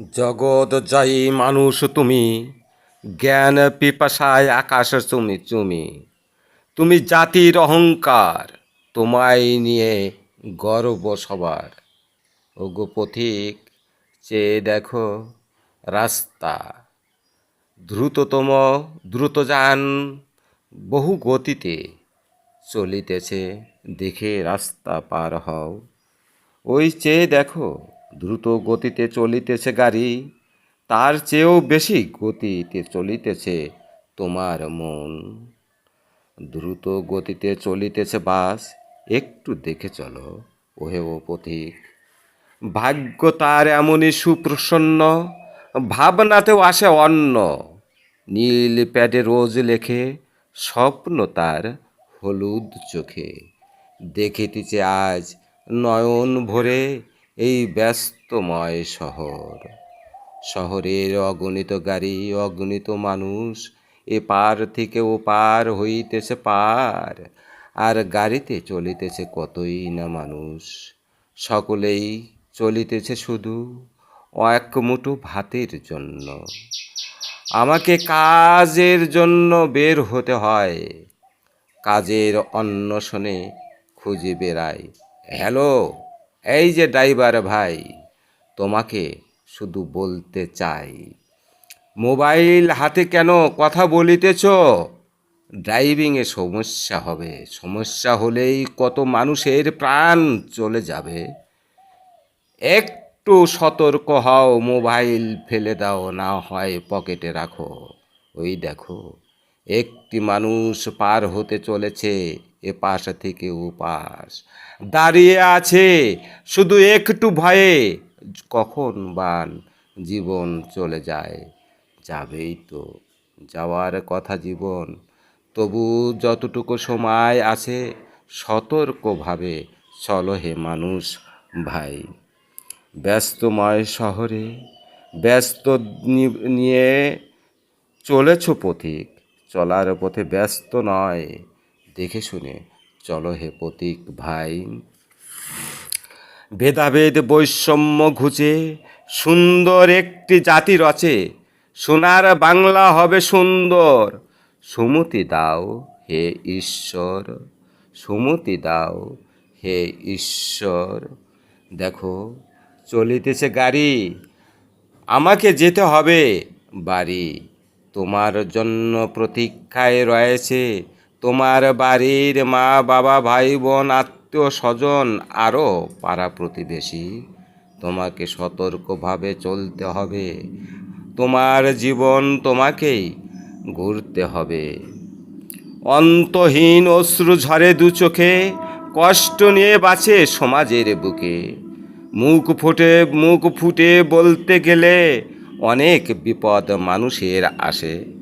জগৎ যাই মানুষ তুমি, জ্ঞান পিপাসায় আকাশ চুমি চুমি। তুমি জাতির অহংকার, তোমায় নিয়ে গর্ব সবার। ওগো পথিক, চেয়ে দেখো রাস্তা। দ্রুততম দ্রুতযান বহু গতিতে চলিতেছে, দেখে রাস্তা পার হও। ওই চেয়ে দেখো দ্রুত গতিতে চলিতেছে গাড়ি। তার চেয়েও বেশি গতিতে চলিতেছে তোমার মন। দ্রুত গতিতে চলিতেছে বাস। একটু দেখে চলো, ওহে ও পথিক। ভাগ্য তার এমনই সুপ্রসন্ন, ভাবনাতেও আসে অন্য। নীল প্যাডে রোজ লেখে, স্বপ্ন তার হলুদ চোখে। দেখিতেছে আজ নয়ন ভরে এই ব্যস্তময় শহর। শহরের অগণিত গাড়ি, অগণিত মানুষ, এ পার থেকে ও পার হইতেছে পার, আর গাড়িতে চলিতেছে কতই না মানুষ। সকলেই চলিতেছে শুধু এক মুঠো ভাতের জন্য। আমাকে কাজের জন্য বের হতে হয়। কাজের অন্বেষণে খুঁজে বেড়াই। হ্যালো? এই যে ড্রাইভার ভাই, তোমাকে শুধু বলতে চাই, মোবাইল হাতে কেন কথা বলিতেছ? ড্রাইভিংয়ে সমস্যা হবে, সমস্যা হলেই কত মানুষের প্রাণ চলে যাবে। একটু সতর্ক হও, মোবাইল ফেলে দাও, না হয় পকেটে রাখো। ওই দেখো, একটি মানুষ পার হতে চলেছে এ পাশ থেকে ও পাশ। দাঁড়িয়ে আছে শুধু একটু ভয়ে। কখন বান জীবন চলে যায়? যাবেই তো যাওয়ার কথা জীবন। তবু যতটুকু সময় আছে সতর্কভাবে চলো হে মানুষ ভাই। ব্যস্তময় শহরে ব্যস্ত নিয়ে চলেছ পথিক। চলার পথে ব্যস্ত নয়। দেখে শুনে, চলো হে পথিক ভাই, ভেদাভেদ বৈষম্য ঘুচে, সুন্দর একটি জাতি রচে, সোনার বাংলা হবে সুন্দর। সুমতি দাও হে ঈশ্বর, সুমতি দাও হে ঈশ্বর। দেখো, চলিতেছে গাড়ি, আমাকে যেতে হবে বাড়ি। তোমার জন্য প্রতীক্ষায় রয়েছে তোমার বাড়ির মা, বাবা ভাই বোন আত্মীয় স্বজন আরও পাড়া প্রতিবেশী। তোমাকে সতর্কভাবে চলতে হবে। তোমার জীবন তোমাকেই ঘুরতে হবে। অন্তহীন অশ্রু ঝরে দু চোখে, কষ্ট নিয়ে বাঁচে সমাজের বুকে। মুখ ফুটে মুখ ফুটে বলতে গেলে অনেক বিপদ মানুষের আসে।